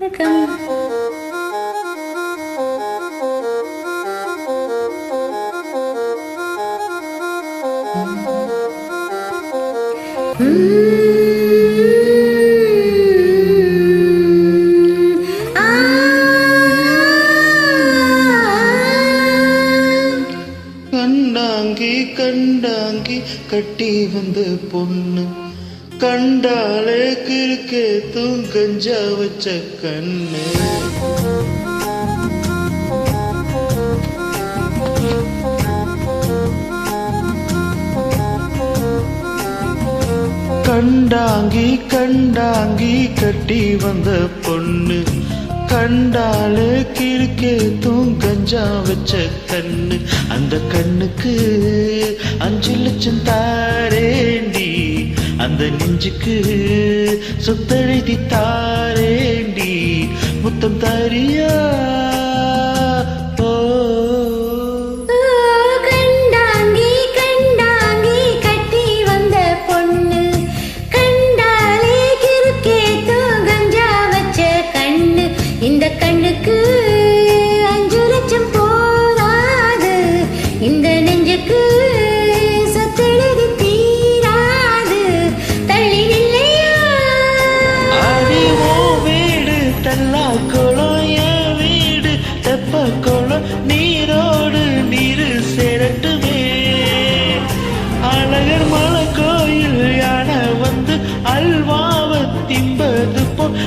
வணக்கம். கண்டாங்கி கண்டாங்கி கட்டி வந்த பொண்ணு. கண்டாலே கிறுக்கே தூங்கஞ்சா வச்ச கண்ணு. கண்டாங்கி கண்டாங்கி கட்டி வந்த பொண்ணு. கண்டாலே கிறுக்கே தூங்கஞ்சா வச்ச கண்ணு. அந்த கண்ணுக்கு அஞ்சு லட்சம் தாரேன். அந்த நெஞ்சுக்கு சொத்தெழுதி தாரேண்டி முத்தம் தாரியா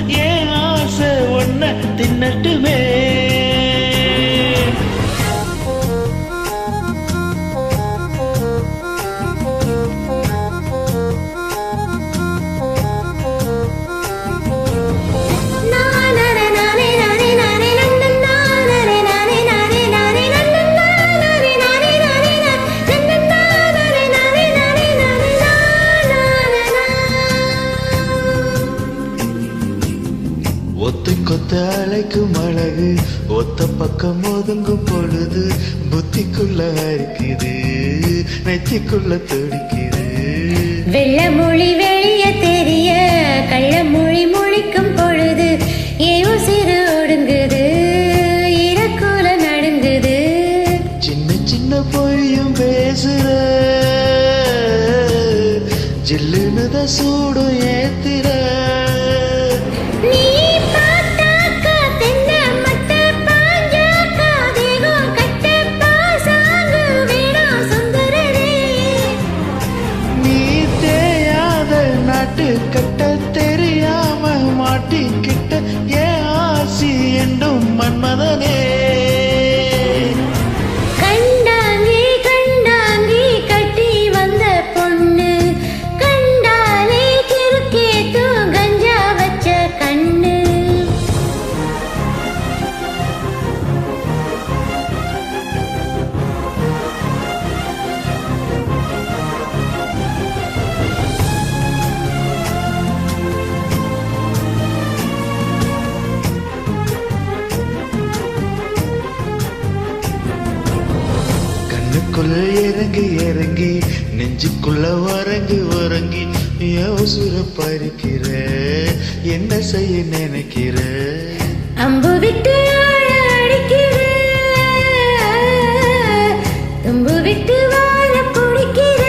ஏன் ஆசை ஒன்ன தின்னட்டுமே? அழைக்கும் அழகு ஒத்த பக்கம் ஒதுங்கும் பொழுது புத்திக்குள்ள அரிக்குது நெத்திக்குள்ள துடிக்குது. வெள்ள மொழி வெளிய தெரிய கள்ள மொழி முழிக்கும் பொழுது ஏவோ சிறு ஒடுங்குது இறக்குல நடுங்குது. சின்ன சின்ன பொய்யும் பேசுற ஜில்லுன்னு தான் சூடும் கட்ட இறங்கி இறங்கி? நெஞ்சுக்குள்ள வரங்கி வரங்கி என் உசுர பறிக்கிற என்ன செய்ய நினைக்கிற? அம்பு விட்டு அடிக்கிற. தும்பு விட்டு வாழ பிடிக்கிற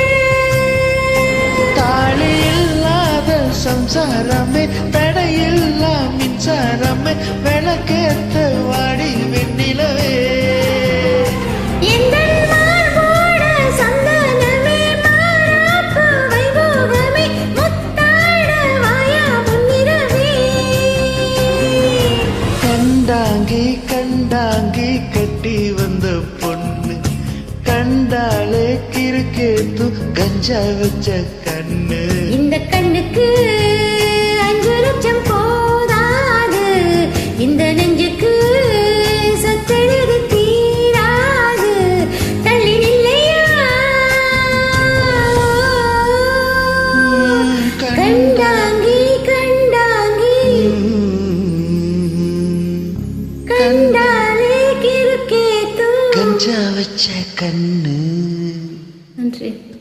தாலி இல்லாத சம்சாரமே தடையில்லா மின்சாரமே விளக்கேத்த கிறுக்கேத்து கஞ்சா வச்ச கண்ணு. இந்த கண்ணுக்கு அஞ்சு லட்சம் போதாது. இந்த நெஞ்சுக்கு சொத்தெழுதி தீராது. தள்ளி நில்லையா? கண்டாங்கி கண்டாங்கி. கண்டாலே கிறுக்கே தூ. கஞ்சா வச்ச கண்ணு. country.